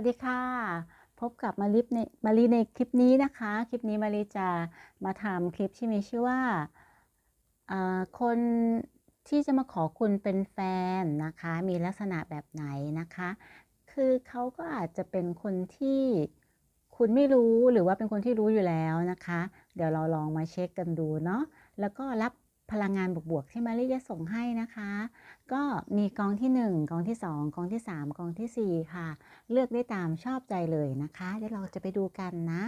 วัสดีค่ะ พบกับมาลิปในมารีในคลิปนี้นะคะ คลิปนี้มารีจะมาทำคลิปที่มีชื่อว่าคนที่จะมาขอคุณเป็นแฟนนะคะ มีลักษณะแบบไหนนะคะ คือเขาก็อาจจะเป็นคนที่คุณไม่รู้หรือว่าเป็นคนที่รู้อยู่แล้วนะคะ เดี๋ยวเราลองมาเช็คกันดูเนาะแล้วก็รับ พลังงานบวกๆที่มารีจะส่งให้นะคะ ก็มีกองที่ 1 กองที่ 2 กองที่ 3 กองทีสี่ 4 ค่ะ เลือกได้ตามชอบใจเลยนะคะเดี๋ยวเราจะไปดูกันนะ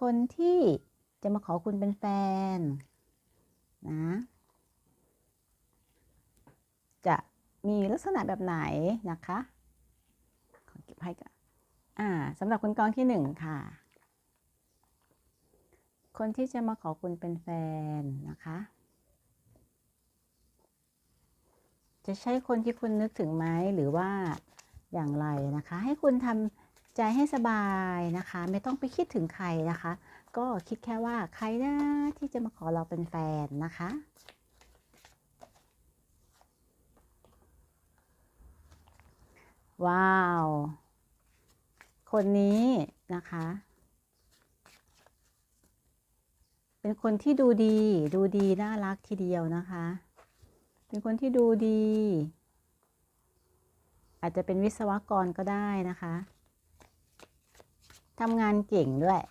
คนที่จะมาขอคุณเป็นแฟนนะจะมีลักษณะแบบไหนนะคะขอเก็บให้ก่อนอ่าสำหรับคุณกองที่หนึ่งค่ะ คนที่จะมาขอคุณเป็นแฟนนะคะ จะใช่คนที่คุณนึกถึงไหมหรือว่าอย่างไรนะคะ ให้คุณทำใจให้สบายนะคะ ไม่ต้องไปคิดถึงใครนะคะ ก็คิดแค่ว่าใครนะที่จะมาขอเราเป็นแฟนนะคะว้าว คนนี้นะคะ เป็นคนที่ดูดี ดูดีน่ารักทีเดียวนะคะ เป็นคนที่ดูดี อาจจะเป็นวิศวกรก็ได้นะคะทำงานเก่งด้วย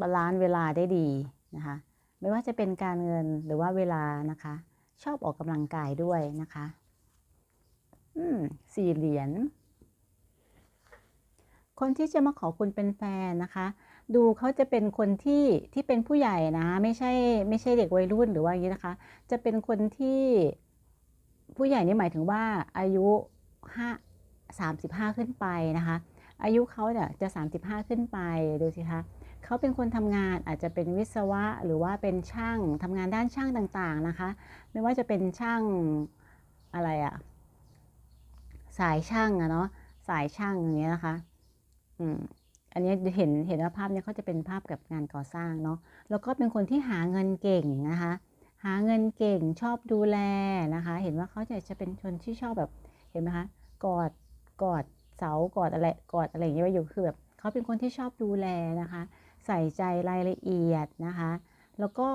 บาลานซ์เวลาได้ดีนะคะ ไม่ว่าจะเป็นการเงินหรือว่าเวลานะคะ ชอบออกกำลังกายด้วยนะคะ อืม สี่เหรียญคนที่จะมาขอคุณเป็นแฟนนะคะ ดูเขาจะเป็นคนที่ที่เป็นผู้ใหญ่นะ ไม่ใช่ไม่ใช่เด็กวัยรุ่นหรือว่าอย่างนี้นะคะ จะเป็นคนที่ผู้ใหญ่นี่หมายถึงว่าอายุห้าสามสิบห้าขึ้นไปนะคะ อายุเขาเนี่ยจะสามสิบห้าขึ้นไปดูสิคะเขาเป็นคนทำงานอาจจะเป็นวิศวะหรือว่าเป็นช่างทำงานด้านช่างต่างๆนะคะ ไม่ว่าจะเป็นช่างอะไรอะสายช่างอะเนาะสายช่างอย่างเงี้ยนะคะ อืม อันนี้เห็นเห็นว่าภาพเนี้ยเขาจะเป็นภาพกับงานก่อสร้างเนาะแล้วก็เป็นคนที่หาเงินเก่งนะคะ หาเงินเก่งชอบดูแลนะคะ เห็นว่าเขาจะจะเป็นคนที่ชอบแบบเห็นไหมคะกอดกอดเสากอดอะไรกอดอะไรอย่างเงี้ยไว้อยู่คือแบบเขาเป็นคนที่ชอบดูแลนะคะ ใส่ใจรายละเอียดนะคะ แล้วก็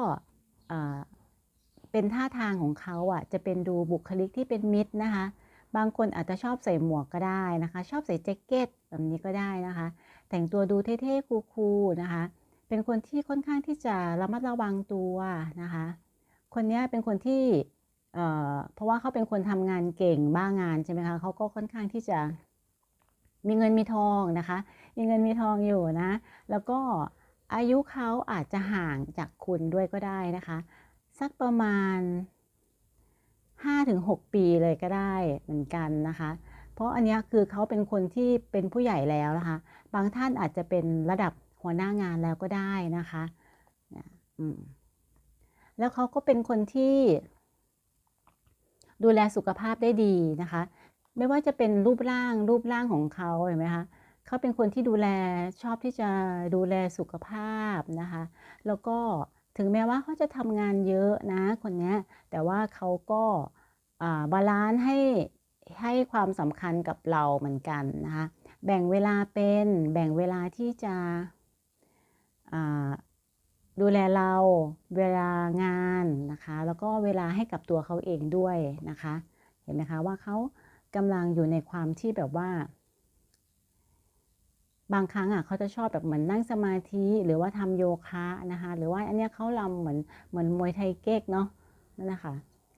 เป็นท่าทางของเขาอะจะเป็นดูบุคลิกที่เป็นมิตรนะคะ บางคนอาจจะชอบใส่หมวกก็ได้นะคะ ชอบใส่แจ็คเก็ตแบบนี้ก็ได้นะคะ แต่งตัวดูเท่ๆคูลๆนะคะ เป็นคนที่ค่อนข้างที่จะระมัดระวังตัวนะคะ คนนี้เป็นคนที่เอ่อเพราะว่าเขาเป็นคนทำงานเก่งบ้างานใช่ไหมคะเขาก็ค่อนข้างที่จะมีเงินมีทองนะคะ มีเงินมีทองอยู่นะ แล้วก็อายุเขาอาจจะห่างจากคุณด้วยก็ได้นะคะ สักประมาณ 5-6 ปีเลยก็ได้เหมือนกันนะคะ เพราะอันนี้คือเขาเป็นคนที่เป็นผู้ใหญ่แล้วนะคะ บางท่านอาจจะเป็นระดับหัวหน้างานแล้วก็ได้นะคะแล้วเขาก็เป็นคนที่ดูแลสุขภาพได้ดีนะคะ ไม่ว่าจะเป็นรูปร่างรูปร่างของเขาเห็นไหมคะเขาเป็นคนที่ดูแลชอบที่จะดูแลสุขภาพนะคะ แล้วก็ถึงแม้ว่าเขาจะทำงานเยอะนะคนนี้แต่ว่าเขาก็บาลานซ์ให้ให้ความสำคัญกับเราเหมือนกันนะคะ แบ่งเวลาเป็นแบ่งเวลาที่จะดูแลเราเวลางานนะคะ แล้วก็เวลาให้กับตัวเขาเองด้วยนะคะ เห็นไหมคะว่าเขากำลังอยู่ในความที่แบบว่า บางครั้งอะเขาจะชอบแบบเหมือนนั่งสมาธิหรือว่าทำโยคะนะคะ หรือว่าอันนี้เขาลำเหมือนเหมือนมวยไทยเก๊กเนาะนั่นนะคะ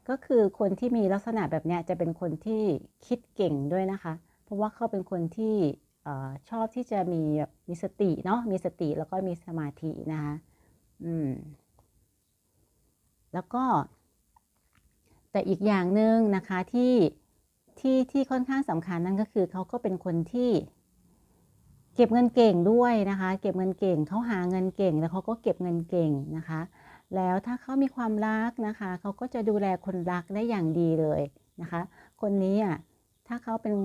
ก็คือคนที่มีลักษณะแบบนี้จะเป็นคนที่คิดเก่งด้วยนะคะ ราะว่าเขาเป็นคนที่ชอบที่จะมีมีสติเนาะมีสติแล้วก็มีสมาธินะคะอืมแล้วก็แต่อีกอย่างหนึ่งนะคะที่ที่ที่ค่อนข้างสำคัญนั่นก็คือเขาก็เป็นคนที่ เก็บเงินเก่งด้วยนะคะ เก็บเงินเก่งเขาหาเงินเก่ง แล้วเขาก็เก็บเงินเก่งนะคะ แล้วถ้าเขามีความรักนะคะเขาก็จะดูแลคนรักได้อย่างดีเลยนะคะ คนนี้อะ ถ้าเขาเป็น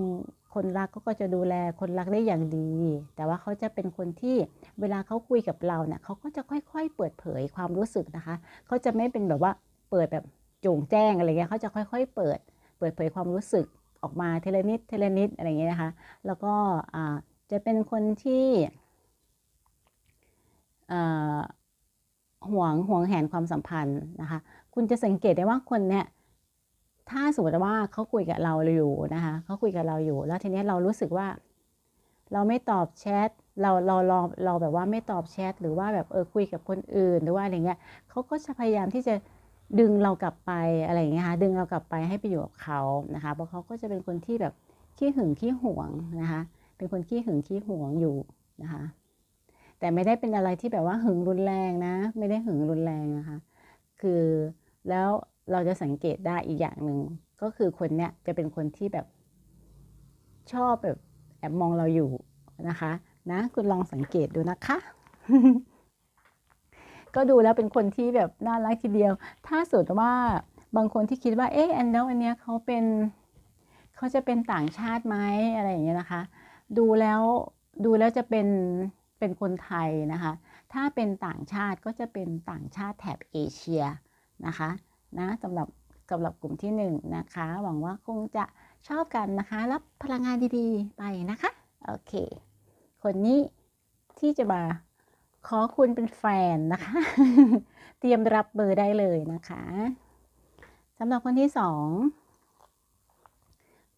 คนรักก็จะดูแลคนรักได้อย่างดี แต่ว่าเขาจะเป็นคนที่เวลาเขาคุยกับเราเนี่ยเขาก็จะค่อยๆ เปิดเผยความรู้สึกนะคะ เขาจะไม่เป็นแบบว่าเปิดแบบโจงแจ้งอะไรเงี้ยเขาจะค่อยๆ เปิด เปิดเผยความรู้สึกออกมาเทเลนิดเทเลนิดอะไรเงี้ยนะคะ แล้วก็จะเป็นคนที่ห่วงห่วงแหนความสัมพันธ์นะคะ คุณจะสังเกตได้ว่าคนเนี้ย ถ้าสมมติว่าเขาคุยกับเราอยู่นะคะเขาคุยกับเราอยู่ แล้วทีนี้เรารู้สึกว่า เราไม่ตอบแชทเราเราเราเราแบบว่าไม่ตอบแชทหรือว่าแบบเออคุยกับคนอื่นหรือว่าอะไรเงี้ยเขาก็จะพยายามที่จะดึงเรากลับไปอะไรอย่างเงี้ยค่ะดึงเรากลับไปให้ไปอยู่กับเขานะคะเพราะเขาก็จะเป็นคนที่แบบขี้หึงขี้หวงนะคะเป็นคนขี้หึงขี้หวงอยู่นะคะแต่ไม่ได้เป็นอะไรที่แบบว่าหึงรุนแรงนะ ไม่ได้หึงรุนแรงนะคะ คือแล้ว เราจะสังเกตได้อีกอย่างหนึ่งก็คือคนเนี้ยจะเป็นคนที่แบบชอบแบบแอบมองเราอยู่นะคะ นะคุณลองสังเกตดูนะคะ ก็ดูแล้วเป็นคนที่แบบน่ารักทีเดียว ถ้าสุดว่าบางคนที่คิดว่าเอ๊ะอันแล้วอันเนี้ยเขาเป็นเขาจะเป็นต่างชาติไหมอะไรอย่างเงี้ยนะคะ ดูแล้วดูแล้วจะเป็นเป็นคนไทยนะคะ ถ้าเป็นต่างชาติก็จะเป็นต่างชาติแถบเอเชียนะคะ นะสำหรับสำหรับกลุ่มที่1นนะคะ หวังว่าคงจะชอบกันนะคะ รับพลังงานดีๆ ไปนะคะ โอเค คนนี้ที่จะมาขอคุณเป็นแฟนนะคะ เตรียมรับเบอร์ได้เลยนะคะสำหรับคนที่สอง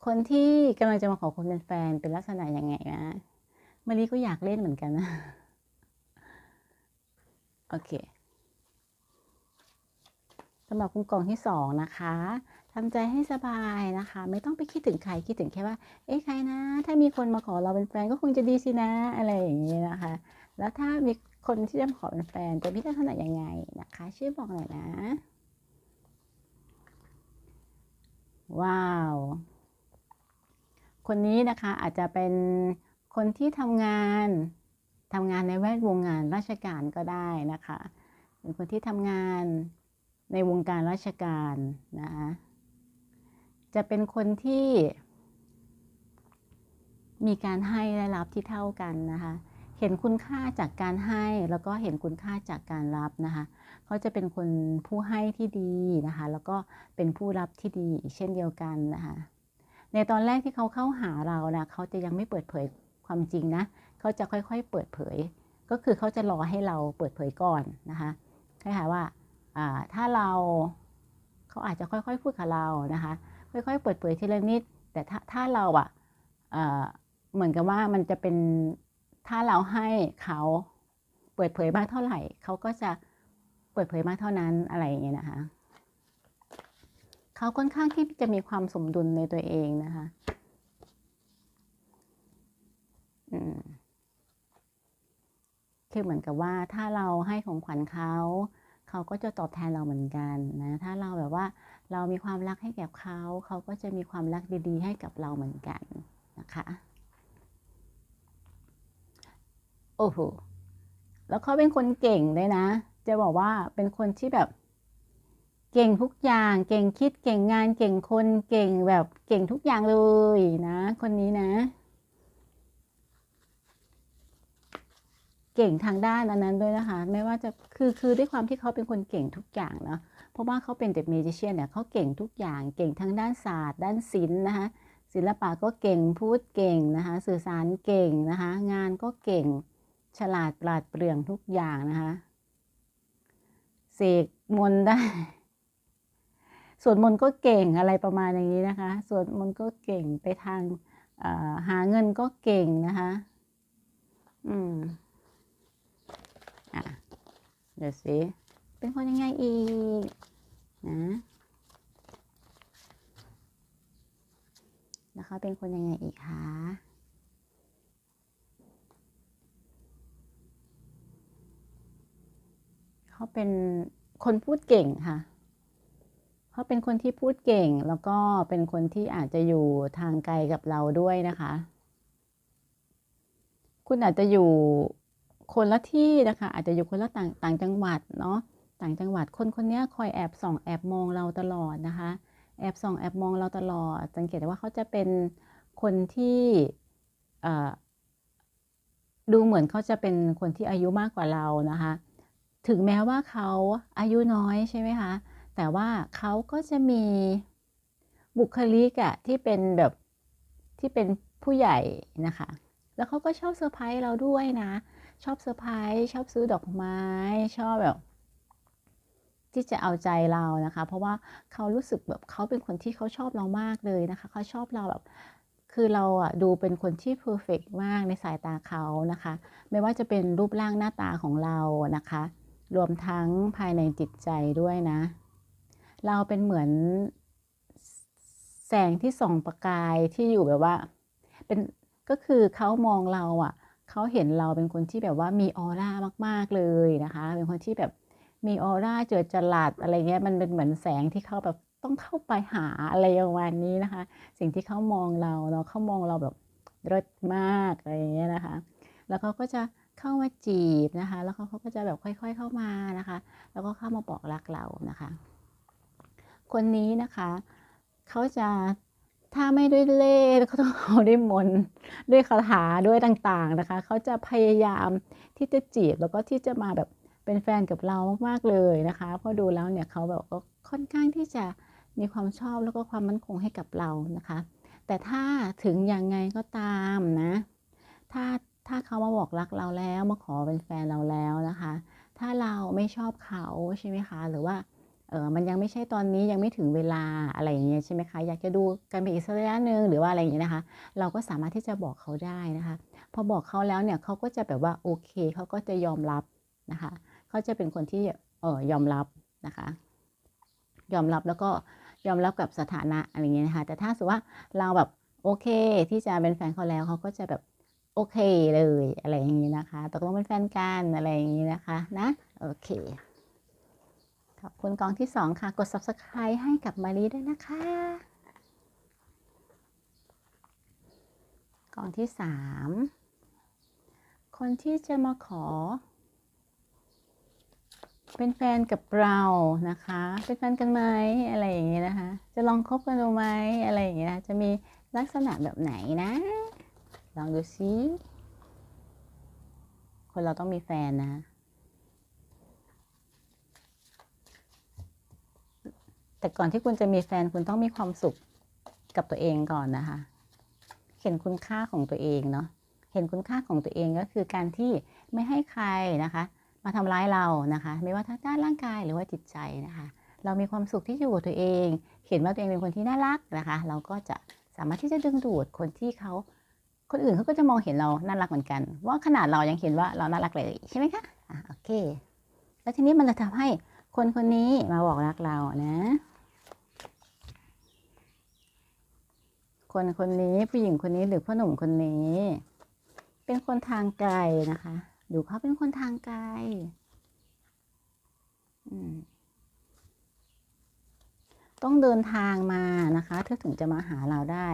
คนที่กำลังจะมาขอคุณเป็นแฟนเป็นลักษณะยังไงนะมารีก็อยากเล่นเหมือนกันนะ โอเค สำหรับคุณกล่องที่สองนะคะทำใจให้สบายนะคะ ไม่ต้องไปคิดถึงใครคิดถึงแค่ว่า เอ๊ะใครนะ ถ้ามีคนมาขอเราเป็นแฟนก็คงจะดีสินะอะไรอย่างนี้นะคะ แล้วถ้ามีคนที่จะมาขอเป็นแฟนจะพิจารณาอยังไงนะคะชื่อบอกหน่อยนะ ว้าว คนนี้นะคะอาจจะเป็นคนที่ทำงานทำงานในแวดวงงานราชการก็ได้นะคะเป็นคนที่ทำงาน ในวงการราชการนะคะจะเป็นคนที่มีการให้และรับที่เท่ากันนะคะ เห็นคุณค่าจากการให้แล้วก็เห็นคุณค่าจากการรับนะคะ เขาจะเป็นคนผู้ให้ที่ดีนะคะ แล้วก็เป็นผู้รับที่ดีเช่นเดียวกันนะคะ ในตอนแรกที่เขาเข้าหาเรานะเขาจะยังไม่เปิดเผยความจริงนะ เขาจะค่อยๆเปิดเผย ก็คือเขาจะรอให้เราเปิดเผยก่อนนะคะคล้ายๆว่า ถ้าเราเขาอาจจะค่อยๆ พูดกับเรานะคะ ค่อยๆ เปิดเผยทีละนิด แต่ถ้าถ้าเราอะเหมือนกับว่ามันจะเป็นถ้าเราให้เขาเปิดเผยมากเท่าไหร่เขาก็จะเปิดเผยมากเท่านั้นอะไรอย่างเงี้ยนะคะเขาค่อนข้างที่จะมีความสมดุลในตัวเองนะคะคือเหมือนกับว่าถ้าเราให้ของขวัญเขา เขาก็จะตอบแทนเราเหมือนกันนะถ้าเราแบบว่าเรามีความรักให้แก่เขาเขาก็จะมีความรักดีๆ ให้กับเราเหมือนกันนะคะโอ้โหแล้วเขาเป็นคนเก่งเลยนะ จะบอกว่าเป็นคนที่แบบเก่งทุกอย่างเก่งคิดเก่งงานเก่งคนเก่งแบบเก่งทุกอย่างเลยนะ คนนี้นะ เก่งทางด้านอันนั้นด้วยนะคะไม่ว่าจะคือคือด้วยความที่เขาเป็นคนเก่งทุกอย่างเนาะเพราะว่าเขาเป็นเด็กเมจิเชียนเนี่ยเขาเก่งทุกอย่างเก่งทั้งด้านศาสตร์ ด้านศิลป์นะคะศิลปะก็เก่งพูดเก่งนะคะสื่อสารเก่งนะคะงานก็เก่งฉลาดปราดเปรื่องทุกอย่างนะคะเสกมนได้สวดมนต์ก็เก่งอะไรประมาณอย่างนี้นะคะสวดมนต์ก็เก่งไปทางหาเงินก็เก่งนะคะ อืม อะเดี๋ยวสิเป็นคนยังไงอีกนะแล้วเขาเป็นคนยังไงอีกคะเขาเป็นคนพูดเก่งค่ะเขาเป็นคนที่พูดเก่งแล้วก็เป็นคนที่อาจจะอยู่ทางไกลกับเราด้วยนะคะ คุณอาจจะอยู่ คนละที่นะคะอาจจะอยู่คนละต่างต่างจังหวัดเนาะต่างจังหวัดคนคนนี้คอยแอบส่องแอบมองเราตลอดนะคะ แอบส่องแอบมองเราตลอด สังเกตว่าเขาจะเป็นคนที่ดูเหมือนเขาจะเป็นคนที่อายุมากกว่าเรานะคะ ถึงแม้ว่าเขาอายุน้อยใช่ไหมคะแต่ว่าเขาก็จะมีบุคลิกอะที่เป็นแบบที่เป็นผู้ใหญ่นะคะ แล้วเขาก็ชอบเซอร์ไพรส์เราด้วยนะ ชอบเซอร์ไพรส์ชอบซื้อดอกไม้ชอบแบบที่จะเอาใจเรานะคะ เพราะว่าเขารู้สึกแบบเขาเป็นคนที่เขาชอบเรามากเลยนะคะเขาชอบเราแบบคือเราอะดูเป็นคนที่เพอร์เฟกมากในสายตาเขานะคะ ไม่ว่าจะเป็นรูปร่างหน้าตาของเรานะคะ รวมทั้งภายในจิตใจด้วยนะ เราเป็นเหมือนแสงที่ส่องประกายที่อยู่แบบว่า เป็นก็คือเขามองเราอะ เขาเห็นเราเป็นคนที่แบบว่ามีออร่ามาก ๆเลยนะคะ เป็นคนที่แบบมีออร่าเจิดจรัสอะไรเงี้ยมันเป็นเหมือนแสงที่เขาแบบต้องเข้าไปหาอะไรประมาณนี้นะคะ สิ่งที่เขามองเราเนาะเขามองเราแบบเลิศมากอะไรเงี้ยนะคะ แล้วเขาก็จะเข้ามาจีบนะคะ แล้วเขาก็จะแบบค่อย ๆเข้ามานะคะ แล้วก็เข้ามาบอกรักเรานะคะ คนนี้นะคะเขาจะ ถ้าไม่ด้วยเล่ห์ก็ต้องเอาด้วยมนด้วยคาถาด้วยต่างๆนะคะ เขาจะพยายามที่จะจีบแล้วก็ที่จะมาแบบเป็นแฟนกับเรามากๆเลยนะคะเพราะดูแล้วเนี่ยเขาแบบก็ค่อนข้างที่จะมีความชอบแล้วก็ความมั่นคงให้กับเรานะคะ แต่ถ้าถึงยังไงก็ตามนะ ถ้าถ้าเขามาบอกรักเราแล้วมาขอเป็นแฟนเราแล้วนะคะ ถ้าเราไม่ชอบเขาใช่ไหมคะ หรือว่า เออมันยังไม่ใช่ตอนนี้ยังไม่ถึงเวลาอะไรอย่างเงี้ยใช่ไหมคะอยากจะดูกันไปอีกสักระยะหนึ่งหรือว่าอะไรอย่างเงี้ยนะคะ เราก็สามารถที่จะบอกเขาได้นะคะพอบอกเขาแล้วเนี่ยเขาก็จะแบบว่าโอเคเขาก็จะยอมรับนะคะเขาจะเป็นคนที่เออยอมรับนะคะ ยอมรับแล้วก็ยอมรับกับสถานะอะไรเงี้ยนะคะ แต่ถ้าสมมติว่าเราแบบโอเคที่จะเป็นแฟนเขาแล้วเขาก็จะแบบโอเคเลยอะไรอย่างนี้นะคะตกลงเป็นแฟนกันอะไรอย่างนี้นะคะนะโอเค ขอบคุณกองที่สองค่ะ กด subscribe ให้กับมารีด้วยนะคะ กองที่สามคนที่จะมาขอ เป็นแฟนกับเรานะคะ เป็นแฟนกันไหมอะไรอย่างเงี้ยนะคะ จะลองคบกันดูไหมอะไรอย่างเงี้ยนะจะมีลักษณะแบบไหนนะ ลองดูซิคนเราต้องมีแฟนนะ แต่ก่อนที่คุณจะมีแฟนคุณต้องมีความสุขกับตัวเองก่อนนะคะ เห็นคุณค่าของตัวเองเนาะ เห็นคุณค่าของตัวเองก็คือการที่ไม่ให้ใครนะคะ มาทำร้ายเรานะคะ ไม่ว่าทางด้านร่างกายหรือว่าจิตใจนะคะ เรามีความสุขที่อยู่กับตัวเอง เห็นว่าตัวเองเป็นคนที่น่ารักนะคะ เราก็จะสามารถที่จะดึงดูดคนที่เขาคนอื่นเขาก็จะมองเห็นเราน่ารักเหมือนกัน ว่าขนาดเรายังเห็นว่าเราน่ารักเลยใช่ไหมคะอะโอเค แล้วทีนี้มันจะทำให้คนคนนี้มาบอกรักเรานะ คนคนนี้ผู้หญิงคนนี้หรือพ่อหนุ่มคนนี้ เป็นคนทางไกลนะคะ ดูเขาเป็นคนทางไกลต้องเดินทางมานะคะเธอถึงจะมาหาเราได้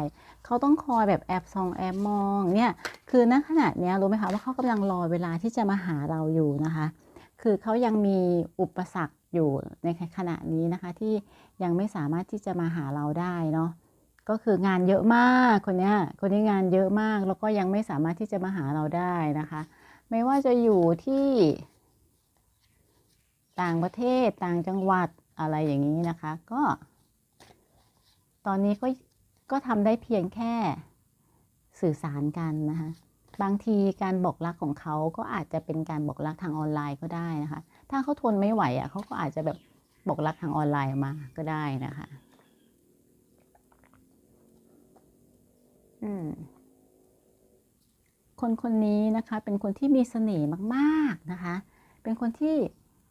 เขาต้องคอยแบบแอบส่องแอบมองเนี่ย คือณขณะเนี้ยรู้ไหมคะว่าเขากำลังรอเวลาที่จะมาหาเราอยู่นะคะ คือเขายังมีอุปสรรคอยู่ในขณะนี้นะคะ ที่ยังไม่สามารถที่จะมาหาเราได้เนาะ ก็คืองานเยอะมากคนเนี้ยคนนี้งานเยอะมากแล้วก็ยังไม่สามารถที่จะมาหาเราได้นะคะ ไม่ว่าจะอยู่ที่ต่างประเทศต่างจังหวัดอะไรอย่างนี้นะคะ ก็ ตอนนี้ก็ก็ทำได้เพียงแค่สื่อสารกันนะคะบางทีการบอกรักของเขาก็อาจจะเป็นการบอกรักทางออนไลน์ก็ได้นะคะ ถ้าเขาทนไม่ไหวอะเขาก็อาจจะแบบบอกรักทางออนไลน์มาก็ได้นะคะ อืม คนคนนี้นะคะ เป็นคนที่มีเสน่ห์มากๆนะคะ เป็นคนที่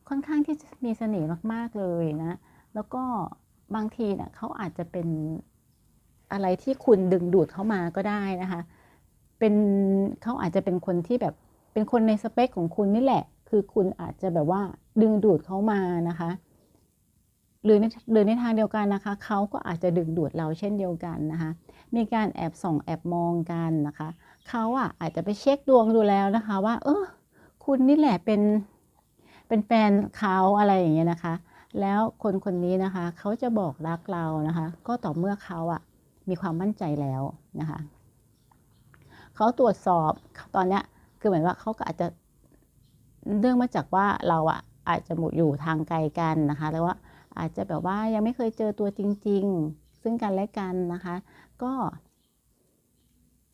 ค่อนข้างที่จะมีเสน่ห์มากๆเลยนะ แล้วก็บางทีเนี่ยเขาอาจจะเป็นอะไรที่คุณดึงดูดเข้ามาก็ได้นะคะ เป็นเขาอาจจะเป็นคนที่แบบเป็นคนในสเปคของคุณนี่แหละ คือคุณอาจจะแบบว่าดึงดูดเขามานะคะ หรือในหรือในทางเดียวกันนะคะเขาก็อาจจะดึงดูดเราเช่นเดียวกันนะคะมีการแอบส่องแอบมองกันนะคะเขาอะอาจจะไปเช็คดวงดูแล้วนะคะว่า เออคุณนี่แหละเป็นเป็นแฟนเขาอะไรอย่างเงี้ยนะคะ แล้วคนคนนี้นะคะเขาจะบอกรักเรานะคะ ก็ต่อเมื่อเขาอะมีความมั่นใจแล้วนะคะเขาตรวจสอบตอนเนี้ยคือเหมือนว่าเขาก็อาจจะเนื่องมาจากว่าเราอะอาจจะหมดอยู่ทางไกลกันนะคะแล้วว่า อาจจะแบบว่ายังไม่เคยเจอตัวจริง ๆ ซึ่งกันและกันนะคะ ก็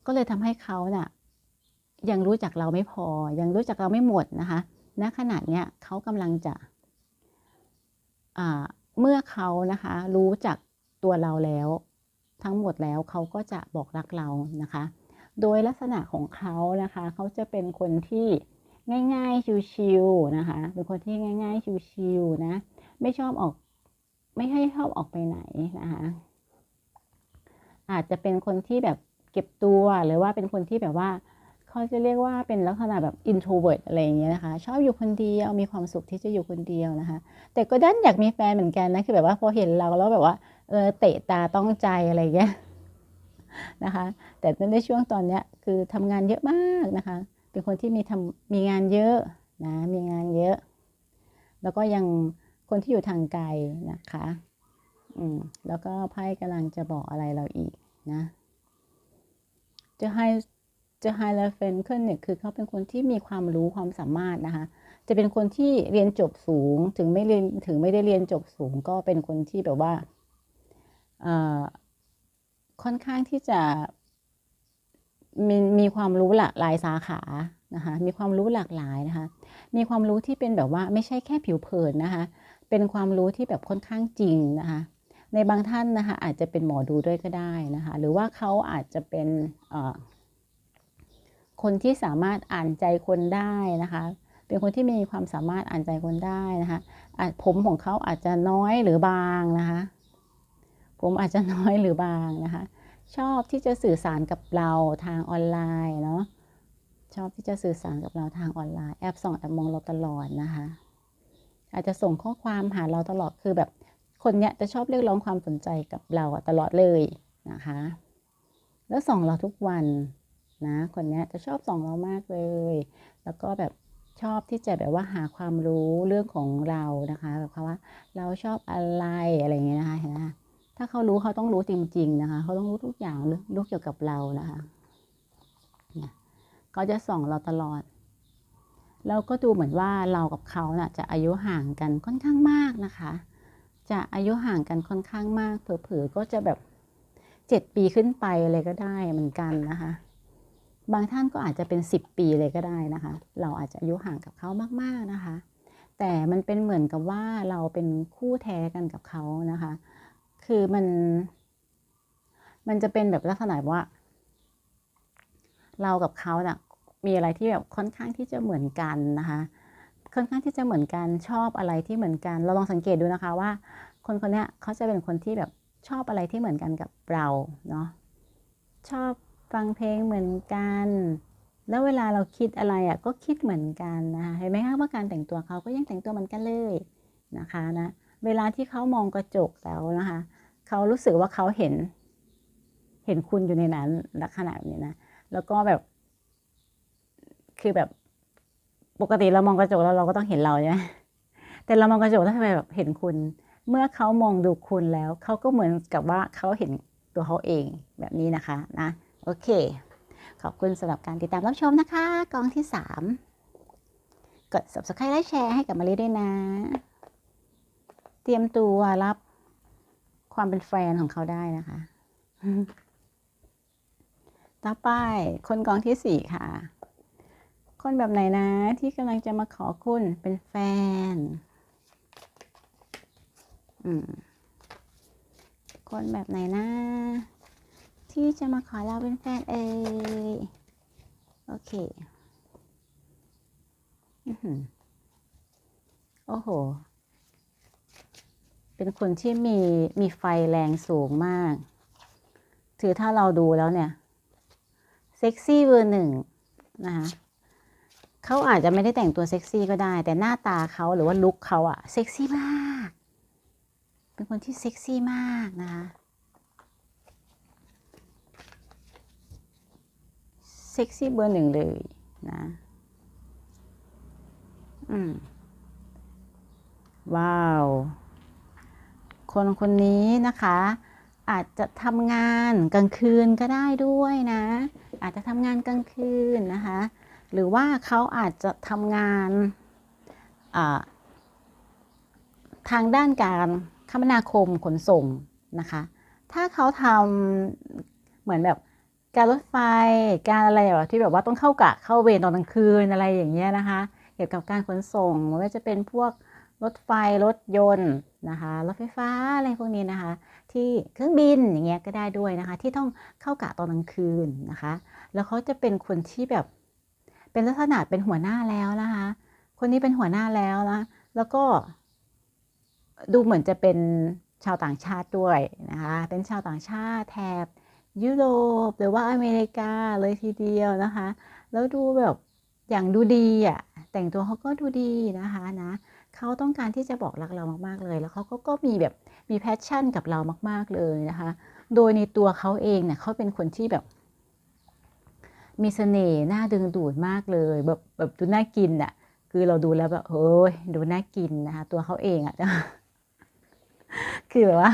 ก็เลยทำให้เขาเน่ะยังรู้จักเราไม่พอ ยังรู้จักเราไม่หมดนะคะณขณะเนี้ยเขากำลังจะอ่าเมื่อเขานะคะ รู้จักตัวเราแล้ว ทั้งหมดแล้วเขาก็จะบอกรักเรานะคะ โดยลักษณะของเขานะคะ เขาจะเป็นคนที่ง่ายๆชิวๆนะคะ เป็นคนที่ง่ายๆชิวๆนะ ไม่ชอบออก ไม่ให้ชอบออกไปไหนนะคะอาจจะเป็นคนที่แบบเก็บตัวหรือว่าเป็นคนที่แบบว่าเขาจะเรียกว่าเป็นลักษณะแบบ introvert อะไรอย่างเงี้ยนะคะ ชอบอยู่คนเดียวมีความสุขที่จะอยู่คนเดียวนะคะ แต่ก็ดันอยากมีแฟนเหมือนกันนะคือแบบว่าพอเห็นเราแล้วแบบว่าเออเตะตาต้องใจอะไรเงี้ยนะคะ แต่ในช่วงตอนเนี้ยคือทำงานเยอะมากนะคะ เป็นคนที่มีทำมีงานเยอะนะมีงานเยอะ แล้วก็ยัง คนที่อยู่ทางไกลนะคะอืมแล้วก็ไพ่กำลังจะบอกอะไรเราอีกนะจะให้จะไฮไลเฟนขึ้นเนี่ยคือเขาเป็นคนที่มีความรู้ความสามารถนะคะ จะเป็นคนที่เรียนจบสูงถึงไม่เรียนถึงไม่ได้เรียนจบสูง ก็เป็นคนที่แบบว่าอ่อค่อนข้างที่จะมีมีความรู้หลากหลายสาขานะคะ มีความรู้หลากหลายนะคะ มีความรู้ที่เป็นแบบว่าไม่ใช่แค่ผิวเผินนะคะ เป็นความรู้ที่แบบค่อนข้างจริงนะคะ ในบางท่านนะคะอาจจะเป็นหมอดูด้วยก็ได้นะคะ หรือว่าเขาอาจจะเป็นคนที่สามารถอ่านใจคนได้นะคะ เป็นคนที่มีความสามารถอ่านใจคนได้นะคะผมของเขาอาจจะน้อยหรือบางนะคะ ผมอาจจะน้อยหรือบางนะคะ ชอบที่จะสื่อสารกับเราทางออนไลน์เนาะชอบที่จะสื่อสารกับเราทางออนไลน์แอบส่องแอบมองเราตลอดนะคะ อาจจะส่งข้อความหาเราตลอดคือแบบคนเนี้ยจะชอบเรียกร้องความสนใจกับเราตลอดเลยนะคะ แล้วส่องเราทุกวันนะคนเนี้ยจะชอบส่องเรามากเลย แล้วก็แบบชอบที่จะแบบว่าหาความรู้เรื่องของเรานะคะแบบว่าเราชอบอะไรอะไรอย่างเงี้ยนะคะเห็นไหมถ้าเขารู้เขาต้องรู้จริงๆนะคะเขาต้องรู้ทุกอย่างรู้เกี่ยวกับเรานะคะเนี่ยเขาจะส่องเราตลอด แล้วก็ดูเหมือนว่าเรากับเขาน่ะจะอายุห่างกันค่อนข้างมากนะคะ จะอายุห่างกันค่อนข้างมากเผลอๆก็จะแบบเจ็ดปีขึ้นไปเลยก็ได้เหมือนกันนะคะ บางท่านก็อาจจะเป็นสิบปีเลยก็ได้นะคะ เราอาจจะอายุห่างกับเขามากๆนะคะ แต่มันเป็นเหมือนกับว่าเราเป็นคู่แท้กันกับเขานะคะ คือมัน มันจะเป็นแบบลักษณะว่า เรากับเขาน่ะ มีอะไรที่แบบค่อนข้างที่จะเหมือนกันนะคะ ค่อนข้างที่จะเหมือนกันชอบอะไรที่เหมือนกัน เราลองสังเกตดูนะคะว่า คนคนนี้เขาจะเป็นคนที่แบบชอบอะไรที่เหมือนกันกับเราเนาะชอบฟังเพลงเหมือนกัน แล้วเวลาเราคิดอะไรอะก็คิดเหมือนกันนะคะเห็นไหมคะว่าการแต่งตัวเขาก็ยังแต่งตัวเหมือนกันเลยนะคะนะเวลาที่เขามองกระจกแล้วนะคะเขารู้สึกว่าเขาเห็น เห็นคุณอยู่ในนั้นลักษณะแบบนี้นะแล้วก็แบบ คือแบบปกติเรามองกระจกแล้วเราก็ต้องเห็นเราใช่ไหมแต่เรามองกระจกแล้วทำไมแบบเห็นคุณ เมื่อเขามองดูคุณแล้วเขาก็เหมือนกับว่าเขาเห็นตัวเขาเองแบบนี้นะคะนะโอเค ขอบคุณสำหรับการติดตามรับชมนะคะ กองที่สามกด subscribe และแชร์ให้กับมารีด้วยนะ เตรียมตัวรับความเป็นแฟนของเขาได้นะคะ ต่อไปคนกองที่สี่ค่ะ คนแบบไหนนะที่กำลังจะมาขอคุณเป็นแฟน อืม คนแบบไหนนะ ที่จะมาขอเราเป็นแฟนเอยโอเคโอ้โห เป็นคนที่มีมีไฟแรงสูงมาก ถือถ้าเราดูแล้วเนี่ย เซ็กซี่เบอร์หนึ่งนะคะ เขาอาจจะไม่ได้แต่งตัวเซ็กซี่ก็ได้ แต่หน้าตาเขาหรือว่าลุคเขาอะเซ็กซี่มาก เป็นคนที่เซ็กซี่มากนะคะเซ็กซี่เบอร์หนึ่งเลยนะ อืม ว้าว คนคนนี้นะคะ อาจจะทำงานกลางคืนก็ได้ด้วยนะ อาจจะทำงานกลางคืนนะคะ หรือว่าเขาอาจจะทำงานทางด้านการคมนาคมขนส่งนะคะ ถ้าเขาทำเหมือนแบบการรถไฟการอะไรแบบที่แบบว่าต้องเข้ากะเข้าเวรตอนกลางคืนอะไรอย่างเงี้ยนะคะ เกี่ยวกับการขนส่งไม่ว่าจะเป็นพวกรถไฟรถยนต์นะคะรถไฟฟ้าอะไรพวกนี้นะคะ ที่เครื่องบินอย่างเงี้ยก็ได้ด้วยนะคะ ที่ต้องเข้ากะตอนกลางคืนนะคะ แล้วเขาจะเป็นคนที่แบบ เป็นลักษณะเป็นหัวหน้าแล้วนะคะ คนนี้เป็นหัวหน้าแล้วนะแล้วก็ ดูเหมือนจะเป็นชาวต่างชาติด้วยนะคะ เป็นชาวต่างชาติแถบยุโรปหรือว่าอเมริกาเลยทีเดียวนะคะ แล้วดูแบบอย่างดูดีอะ แต่งตัวเขาก็ดูดีนะคะนะเขาต้องการที่จะบอกรักเรามากๆเลย แล้วเขาก็ก็มีแบบมีแพชชั่นกับเรามาก ๆเลยนะคะ โดยในตัวเขาเองเนี่ยเขาเป็นคนที่แบบ มีเสน่ห์น่าดึงดูดมากเลยแบบแบบดูน่ากินอะ คือเราดูแล้วแบบเฮ้ยดูน่ากินนะคะตัวเขาเองอะคือแบบว่า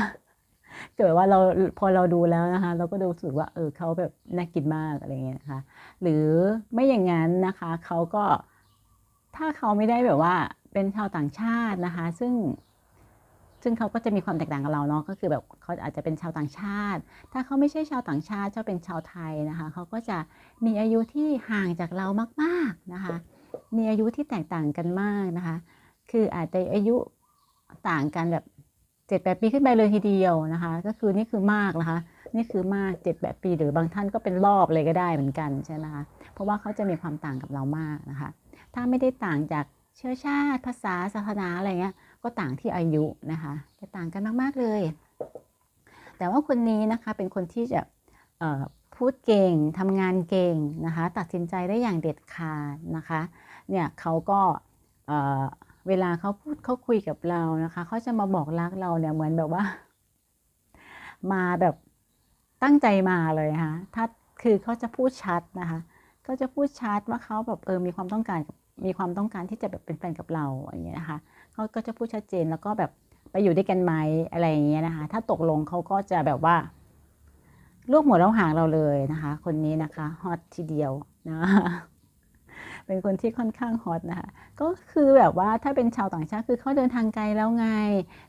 คือแบบว่าเราพอเราดูแล้วนะคะ เราก็รู้สึกว่าเออเขาแบบน่ากินมากอะไรเงี้ยนะคะ หรือไม่อย่างนั้นนะคะเขาก็ถ้าเขาไม่ได้แบบว่าเป็นชาวต่างชาตินะคะ ซึ่ง ซึ่งเขาก็จะมีความแตกต่างกับเราเนาะก็คือแบบเขาอาจจะเป็นชาวต่างชาติ ถ้าเขาไม่ใช่ชาวต่างชาติเขาเป็นชาวไทยนะคะเขาก็จะมีอายุที่ห่างจากเรามากๆนะคะ มีอายุที่แตกต่างกันมากนะคะ คืออาจจะอายุต่างกันแบบเจ็ดแปดปีขึ้นไปเลยทีเดียวนะคะ ก็คือนี่คือมากนะคะ นี่คือมากเจ็ดแปดปีหรือบางท่านก็เป็นรอบเลยก็ได้เหมือนกันใช่ไหมคะเพราะว่าเขาจะมีความต่างกับเรามากนะคะ ถ้าไม่ได้ต่างจากเชื้อชาติภาษาศาสนาอะไรเงี้ย ก็ต่างที่อายุนะคะจะต่างกันมาก ๆ เลย แต่ว่าคนนี้นะคะเป็นคนที่จะพูดเก่งทำงานเก่งนะคะ ตัดสินใจได้อย่างเด็ดขาดนะคะ เนี่ยเขาก็เวลาเขาพูดเขาคุยกับเรานะคะเขาจะมาบอกรักเราเนี่ยเหมือนแบบว่า มาแบบตั้งใจมาเลยค่ะถ้าคือเขาจะพูดชัดนะคะเขาจะพูดชัดว่าเขาแบบเออมีความต้องการมีความต้องการที่จะแบบเป็นแฟนกับเราอย่างเงี้ยนะคะ เขาก็จะพูดชัดเจนแล้วก็แบบไปอยู่ด้วยกันไหมอะไรอย่างเงี้ยนะคะ ถ้าตกลงเขาก็จะแบบว่าลูกหัวเราห่างเราเลยนะคะ คนนี้นะคะฮอตทีเดียวนะเป็นคนที่ค่อนข้างฮอตนะคะ ก็คือแบบว่าถ้าเป็นชาวต่างชาติคือเขาเดินทางไกลแล้วไง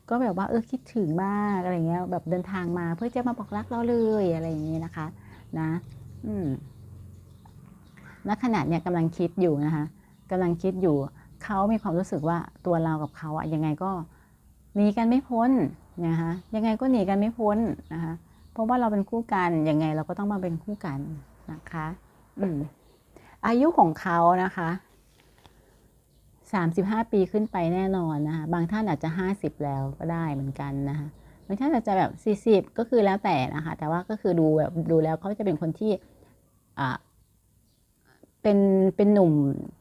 ก็แบบว่าเออคิดถึงมากอะไรเงี้ยแบบเดินทางมาเพื่อจะมาบอกรักเราเลยอะไรอย่างนี้นะคะ นะ อืมณขณะเนี่ยกำลังคิดอยู่นะคะกำลังคิดอยู่ เขามีความรู้สึกว่าตัวเรากับเขาอะยังไงก็หนีกันไม่พ้นนะคะยังไงก็หนีกันไม่พ้นนะคะเพราะว่าเราเป็นคู่กันยังไงเราก็ต้องมาเป็นคู่กันนะคะอืมอายุของเขานะคะสามสิบห้าปีขึ้นไปแน่นอนนะคะบางท่านอาจจะห้าสิบแล้วก็ได้เหมือนกันนะคะบางท่านอาจจะแบบสี่สิบก็คือแล้วแต่นะคะแต่ว่าก็คือดูแบบดูแล้วเขาจะเป็นคนที่อ่า เป็นเป็นหนุ่ม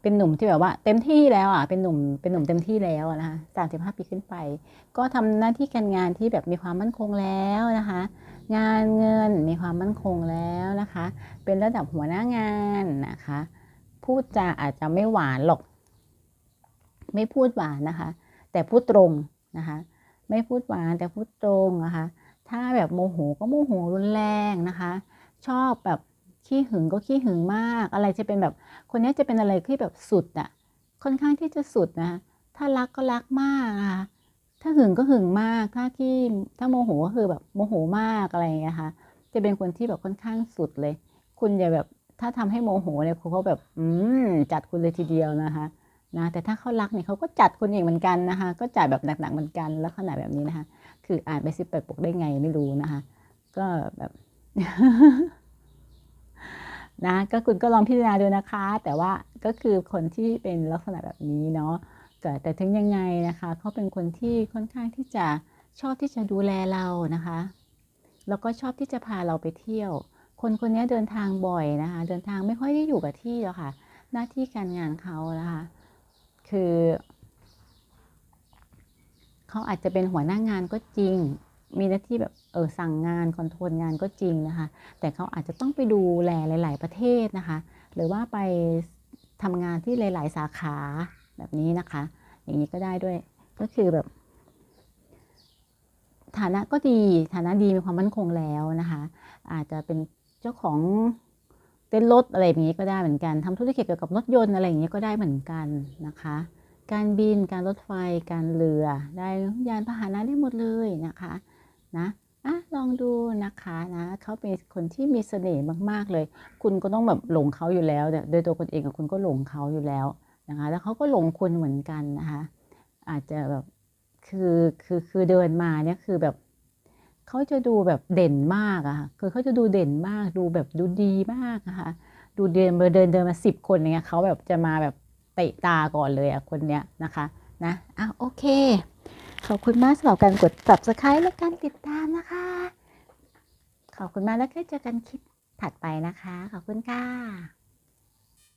เป็นหนุ่มที่แบบว่า เต็มที่แล้วอะเป็นหนุ่มเป็นหนุ่มเต็มที่แล้วนะคะสามสิบห้าปีขึ้นไป ก็ทำหน้าที่การงานที่แบบมีความมั่นคงแล้วนะคะ งานเงินมีความมั่นคงแล้วนะคะ เป็นระดับหัวหน้างานนะคะพูดจาอาจจะไม่หวานหรอก ไม่พูดหวานนะคะ แต่พูดตรงนะคะ ไม่พูดหวานแต่พูดตรงนะคะ ถ้าแบบโมโหก็โมโหรุนแรงนะคะ ชอบแบบ ขี้หึงก็ขี้หึงมาก อะไรจะเป็นแบบคนนี้จะเป็นอะไรที่แบบสุดอะค่อนข้างที่จะสุดนะถ้ารักก็รักมากนะคะถ้าหึงก็หึงมาก ถ้าขี้ถ้าโมโหก็คือแบบโมโหมากอะไรอย่างเงี้ยค่ะจะเป็นคนที่แบบค่อนข้างสุดเลย คุณอย่าแบบถ้าทำให้โมโหเนี่ยเขาแบบอืมจัดคุณเลยทีเดียวนะคะนะแต่ถ้าเขารักเนี่ยเขาก็จัดคุณเองเหมือนกันนะคะก็จัดแบบหนักๆเหมือนกันแล้วขนาดแบบนี้นะคะ คืออ่านไปสิบแปดปกได้ไงไม่รู้นะคะ ก็แบบ นะก็คุณก็ลองพิจารณาดูนะคะ แต่ว่าก็คือคนที่เป็นลักษณะแบบนี้เนาะแต่แต่ถึงยังไงนะคะเขาเป็นคนที่ค่อนข้างที่จะชอบที่จะดูแลเรานะคะ แล้วก็ชอบที่จะพาเราไปเที่ยว คนคนนี้เดินทางบ่อยนะคะ เดินทางไม่ค่อยได้อยู่กับที่หรอกค่ะ หน้าที่การงานเขานะคะ คือเขาอาจจะเป็นหัวหน้างานก็จริง มีหน้าที่แบบ ออสั่งงานคอนโทรลงานก็จริงนะคะ แต่เขาอาจจะต้องไปดูแลหลาย ๆ ประเทศนะคะ หรือว่าไปทำงานที่หลาย ๆ สาขาแบบนี้นะคะ อย่างนี้ก็ได้ด้วยก็คือแบบ ฐานะก็ดีฐานะดีมีความมั่นคงแล้วนะคะ อาจจะเป็นเจ้าของเต้นรถอะไรอย่างนี้ก็ได้เหมือนกันทำธุรกิจเกี่ยวกับรถยนต์อะไรอย่างนี้ก็ได้เหมือนกันนะคะ การบินการรถไฟการเรือได้ยานพาหนะได้หมดเลยนะคะนะ อะลองดูนะคะนะเขาเป็นคนที่มีเสน่ห์มากๆเลย คุณก็ต้องแบบหลงเขาอยู่แล้วเนี่ยโดยตัวคุณเองกับคุณก็หลงเขาอยู่แล้วนะคะ แล้วเขาก็หลงคุณเหมือนกันนะคะ อาจจะแบบคือคือคือเดินมาเนี่ยคือแบบเขาจะดูแบบเด่นมากอะค่ะคือเขาจะดูเด่นมากดูแบบดูดีมากนะคะ ดูเดินเดินเดินมาสิบคนเงี้ยเขาแบบจะมาแบบเตะตาก่อนเลยอะคนเนี้ยนะคะนะอะโอเค ขอบคุณมากสำหรับการกด subscribe และการติดตามนะคะ ขอบคุณมากแล้วก็เจอกันคลิปถัดไปนะคะ ขอบคุณค่ะ